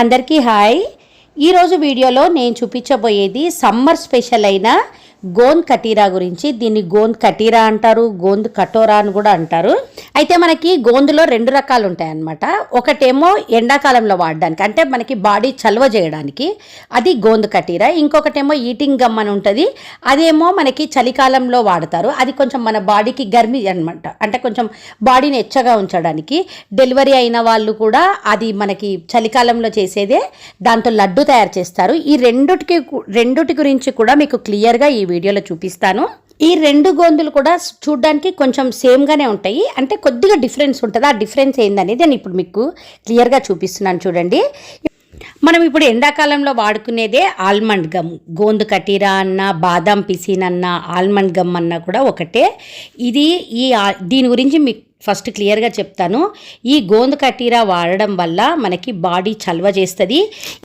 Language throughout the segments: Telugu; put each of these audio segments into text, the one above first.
అందరికీ హాయ్. ఈరోజు వీడియోలో నేను చూపించబోయేది సమ్మర్ స్పెషల్ అయిన గోంద్ కటీరా గురించి. దీన్ని గోంద్ కటీరా అంటారు గోంద్ కటోరా అని కూడా అంటారు. అయితే మనకి గోందులో రెండు రకాలు ఉంటాయి అన్నమాట ఒకటేమో ఎండాకాలంలో వాడడానికి అంటే మనకి బాడీ చలవ చేయడానికి. అది గోందు కటీరా. ఇంకొకటేమో ఈటింగ్ గమ్ అని ఉంటుంది. అదేమో మనకి చలికాలంలో వాడతారు. అది కొంచెం మన బాడీకి గర్మి అనమాట అంటే కొంచెం బాడీని ఎచ్చగా ఉంచడానికి. డెలివరీ అయిన వాళ్ళు కూడా అది మనకి చలికాలంలో చేసేదే దాంతో లడ్డు తయారు చేస్తారు. ఈ రెండుటికి రెండుటి గురించి కూడా మీకు క్లియర్గా ఈ వీడియోలో చూపిస్తాను. ఈ రెండు గోందులు కూడా చూడడానికి కొంచెం సేమ్గానే ఉంటాయి. అంటే కొద్దిగా డిఫరెన్స్ ఉంటుంది. ఆ డిఫరెన్స్ ఏందనేది నేను ఇప్పుడు మీకు క్లియర్గా చూపిస్తున్నాను చూడండి. మనం ఇప్పుడు ఎండాకాలంలో వాడుకునేదే ఆల్మండ్ గమ్. గోందు కటీరా అన్న బాదం పిసిన్ అన్న ఆల్మండ్ గమ్ అన్న కూడా ఒకటే. ఇది ఈ దీని గురించి మీకు ఫస్ట్ క్లియర్గా చెప్తాను. ఈ గోంద కటీరా వాడడం వల్ల మనకి బాడీ చలవ చేస్తుంది.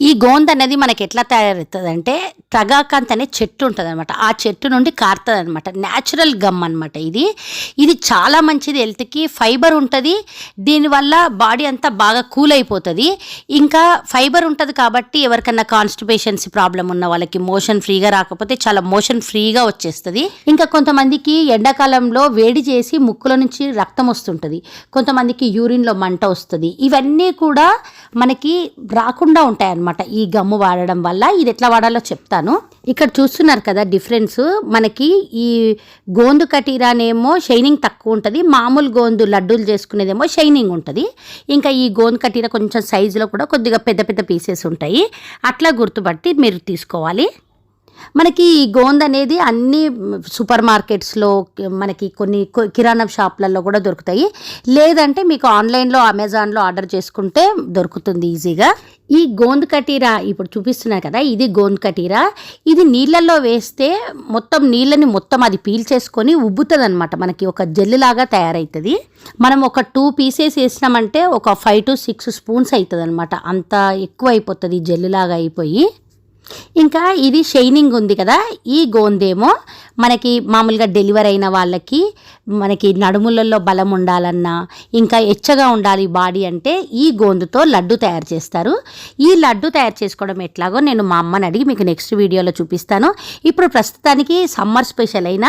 ఈ గోంద అనేది మనకి ఎట్లా తయారవుతుంది అంటే ట్రగాకాంత్ అనే చెట్టు ఉంటుంది అనమాట ఆ చెట్టు నుండి కారుతుంది అనమాట న్యాచురల్ గమ్ అనమాట ఇది. ఇది చాలా మంచిది హెల్త్కి. ఫైబర్ ఉంటుంది. దీనివల్ల బాడీ అంతా బాగా కూల్ అయిపోతుంది. ఇంకా ఫైబర్ ఉంటుంది కాబట్టి ఎవరికన్నా కాన్స్టిపేషన్స్ ప్రాబ్లం ఉన్న వాళ్ళకి మోషన్ ఫ్రీగా రాకపోతే చాలా మోషన్ ఫ్రీగా వచ్చేస్తుంది. ఇంకా కొంతమందికి ఎండాకాలంలో వేడి చేసి ముక్కుల నుంచి రక్తం వస్తుంది. వస్తుంటుంది కొంతమందికి యూరిన్లో మంట వస్తుంది. ఇవన్నీ కూడా మనకి రాకుండా ఉంటాయి అన్నమాట ఈ గమ్ము వాడడం వల్ల. ఇది ఎట్లా వాడాలో చెప్తాను. ఇక్కడ చూస్తున్నారు కదా డిఫరెన్స్. మనకి ఈ గోందు కటీరానేమో షైనింగ్ తక్కువ ఉంటుంది. మామూలు గోందు లడ్డూలు చేసుకునేదేమో షైనింగ్ ఉంటుంది. ఇంకా ఈ గోందు కటీర కొంచెం సైజులో కూడా కొద్దిగా పెద్ద పెద్ద పీసెస్ ఉంటాయి. అట్లా గుర్తుపట్టి మీరు తీసుకోవాలి. మనకి ఈ గోంద్ అనేది అన్ని సూపర్ మార్కెట్స్లో మనకి కొన్ని కిరాణా షాప్లలో కూడా దొరుకుతాయి. లేదంటే మీకు ఆన్లైన్లో అమెజాన్లో ఆర్డర్ చేసుకుంటే దొరుకుతుంది ఈజీగా. ఈ గోంద్ కటీరా ఇప్పుడు చూపిస్తున్నారు కదా ఇది గోంద్ కటీరా. ఇది నీళ్ళల్లో వేస్తే మొత్తం నీళ్ళని మొత్తం అది పీల్చేసుకొని ఉబ్బుతుంది అనమాట మనకి ఒక జెల్ లాగా తయారవుతుంది మనం ఒక టూ పీసెస్ వేసినామంటే ఒక ఫైవ్ టు సిక్స్ స్పూన్స్ అవుతుంది అనమాట అంత ఎక్కువ అయిపోతుంది జెల్ లాగా అయిపోయి. ఇంకా ఇది షైనింగ్ ఉంది కదా ఈ గోందేమో మనకి మామూలుగా డెలివరీ అయిన వాళ్ళకి మనకి నడుములలో బలం ఉండాలన్నా ఇంకా ఎచ్చగా ఉండాలి బాడీ అంటే ఈ గోందుతో లడ్డు తయారు చేస్తారు. ఈ లడ్డు తయారు చేసుకోవడం ఎట్లాగో నేను మా అమ్మని అడిగి మీకు నెక్స్ట్ వీడియోలో చూపిస్తాను. ఇప్పుడు ప్రస్తుతానికి సమ్మర్ స్పెషల్ అయిన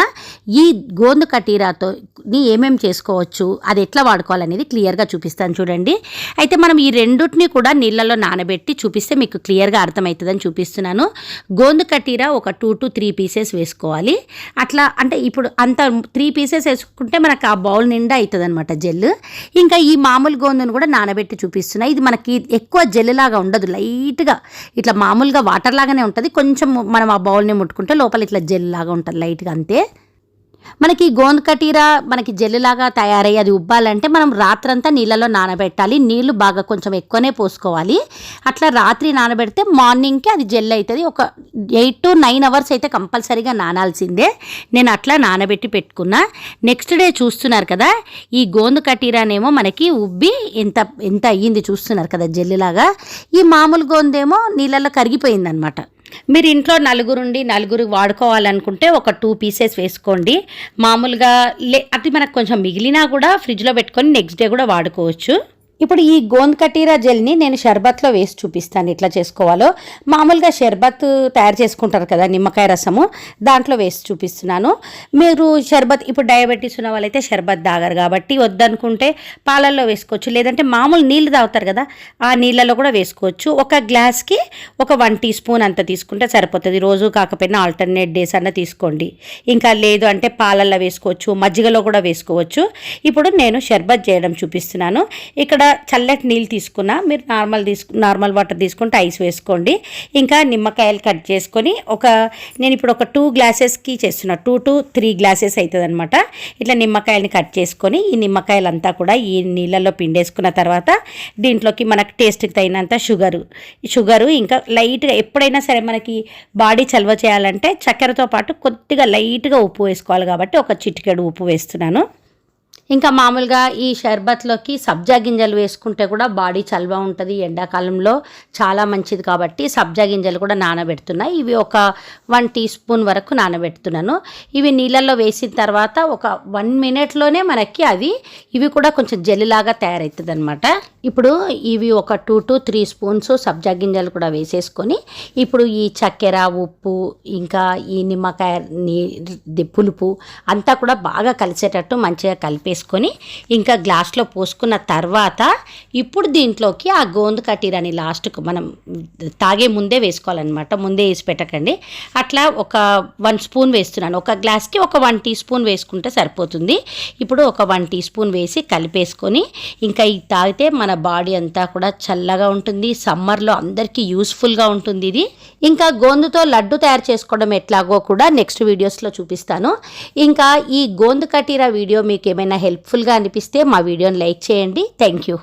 ఈ గోందు కటీరాతో ని చేసుకోవచ్చు అది ఎట్లా వాడుకోవాలనేది క్లియర్గా చూపిస్తాను చూడండి. అయితే మనం ఈ రెండుటిని కూడా నీళ్ళలో నానబెట్టి చూపిస్తే మీకు క్లియర్గా అర్థమవుతుందని చూపిస్తున్నాను. గోందు కటీరా ఒక టూ టు త్రీ పీసెస్ వేసుకోవాలి. అట్లా అంటే ఇప్పుడు అంత త్రీ పీసెస్ వేసుకుంటే మనకు ఆ బౌల్ నిండా అవుతుంది అనమాట జెల్. ఇంకా ఈ మామూలు గోందును కూడా నానబెట్టి చూపిస్తున్నా. ఇది మనకి ఎక్కువ జెల్ లాగా ఉండదు. లైట్గా ఇట్లా మామూలుగా వాటర్ లాగానే ఉంటుంది. కొంచెం మనం ఆ బౌల్ని ముట్టుకుంటే లోపల ఇట్లా జెల్ లాగా ఉంటుంది లైట్గా అంతే. మనకి గోంద్ కటీరా మనకి జెల్లులాగా తయారయ్యి అది ఉబ్బాలంటే మనం రాత్రంతా నీళ్ళలో నానబెట్టాలి. నీళ్ళు బాగా కొంచెం ఎక్కువనే పోసుకోవాలి. అట్లా రాత్రి నానబెడితే మార్నింగ్కి అది జెల్ అవుతుంది ఒక ఎయిట్ టు నైన్ అవర్స్ అయితే కంపల్సరీగా నానాల్సిందే. నేను అట్లా నానబెట్టి పెట్టుకున్నా. నెక్స్ట్ డే చూస్తున్నారు కదా ఈ గోందు కటీరానేమో మనకి ఉబ్బి ఎంత ఎంత అయ్యింది చూస్తున్నారు కదా జెల్లులాగా. ఈ మామూలు గోందేమో నీళ్ళలో కరిగిపోయిందనమాట. మీరు ఇంట్లో నలుగురుండి నలుగురు వాడుకోవాలనుకుంటే ఒక టూ పీసెస్ వేసుకోండి. మామూలుగా లే అది మనకు కొంచెం మిగిలినా కూడా ఫ్రిడ్జ్లో పెట్టుకొని నెక్స్ట్ డే కూడా వాడుకోవచ్చు. ఇప్పుడు ఈ గోంద్ కటీరా జెల్ని నేను షర్బత్లో వేసి చూపిస్తాను. ఎట్లా చేసుకోవాలో మామూలుగా షర్బత్ తయారు చేసుకుంటారు కదా నిమ్మకాయ రసము దాంట్లో వేసి చూపిస్తున్నాను. మీరు షర్బత్ ఇప్పుడు డయాబెటీస్ ఉన్న వాళ్ళైతే షర్బత్ తాగరు కాబట్టి వద్దనుకుంటే పాలల్లో వేసుకోవచ్చు. లేదంటే మామూలు నీళ్ళు తాగుతారు కదా ఆ నీళ్ళలో కూడా వేసుకోవచ్చు. ఒక గ్లాస్కి ఒక వన్ టీ స్పూన్ అంత తీసుకుంటే సరిపోతుంది. రోజు కాకపోయినా ఆల్టర్నేట్ డేస్ అన్న తీసుకోండి. ఇంకా లేదు అంటే పాలల్లో వేసుకోవచ్చు మజ్జిగలో కూడా వేసుకోవచ్చు. ఇప్పుడు నేను షర్బత్ చేయడం చూపిస్తున్నాను. ఇక్కడ చల్లటి నీళ్ళు తీసుకున్నా మీరు నార్మల్ తీసుకు నార్మల్ వాటర్ తీసుకుంటే ఐస్ వేసుకోండి. ఇంకా నిమ్మకాయలు కట్ చేసుకొని ఒక నేను ఇప్పుడు ఒక టూ గ్లాసెస్కి చేస్తున్నా టూ టు త్రీ గ్లాసెస్ అవుతుంది అనమాట ఇట్లా నిమ్మకాయలని కట్ చేసుకొని ఈ నిమ్మకాయలంతా కూడా ఈ నీళ్ళల్లో పిండేసుకున్న తర్వాత దీంట్లోకి మనకు టేస్ట్కి తగినంత షుగరు షుగరు ఇంకా లైట్గా ఎప్పుడైనా సరే మనకి బాడీ చల్వ చేయాలంటే చక్కెరతో పాటు కొద్దిగా లైట్గా ఉప్పు వేసుకోవాలి కాబట్టి ఒక చిటికెడు ఉప్పు వేస్తున్నాను. ఇంకా మామూలుగా ఈ షర్బత్లోకి సబ్జా గింజలు వేసుకుంటే కూడా బాడీ చల్వ ఉంటుంది. ఎండాకాలంలో చాలా మంచిది కాబట్టి సబ్జా గింజలు కూడా నానబెడుతున్నాయి ఇవి ఒక వన్ టీ స్పూన్ వరకు నానబెడుతున్నాను. ఇవి నీళ్ళల్లో వేసిన తర్వాత ఒక వన్ మినిట్లోనే మనకి అవి ఇవి కూడా కొంచెం జల్లిలాగా తయారవుతుంది అనమాట ఇప్పుడు ఇవి ఒక టూ టు త్రీ స్పూన్స్ సబ్జా గింజలు కూడా వేసేసుకొని ఇప్పుడు ఈ చక్కెర ఉప్పు ఇంకా ఈ నిమ్మకాయ నీ పులుపు అంతా కూడా బాగా కలిసేటట్టు మంచిగా కలిపేసుకొని ఇంకా గ్లాస్లో పోసుకున్న తర్వాత ఇప్పుడు దీంట్లోకి ఆ గోందు కటీరని లాస్ట్కు మనం తాగే ముందే వేసుకోవాలన్నమాట. ముందే వేసి పెట్టకండి. అట్లా ఒక వన్ స్పూన్ వేస్తున్నాను. ఒక గ్లాస్కి ఒక వన్ టీ స్పూన్ వేసుకుంటే సరిపోతుంది. ఇప్పుడు ఒక వన్ టీ స్పూన్ వేసి కలిపేసుకొని ఇంకా ఇది తాగితే మన బాడీ అంతా కూడా చల్లగా ఉంటుంది. సమ్మర్లో అందరికీ యూస్ఫుల్గా ఉంటుంది ఇది. ఇంకా గోందుతో లడ్డు తయారు చేసుకోవడం ఎట్లాగో కూడా నెక్స్ట్ వీడియోస్లో చూపిస్తాను. ఇంకా ఈ గోందు కటీరా వీడియో మీకు ఏమైనా హెల్ప్ఫుల్గా అనిపిస్తే మా వీడియోని లైక్ చేయండి. Thank you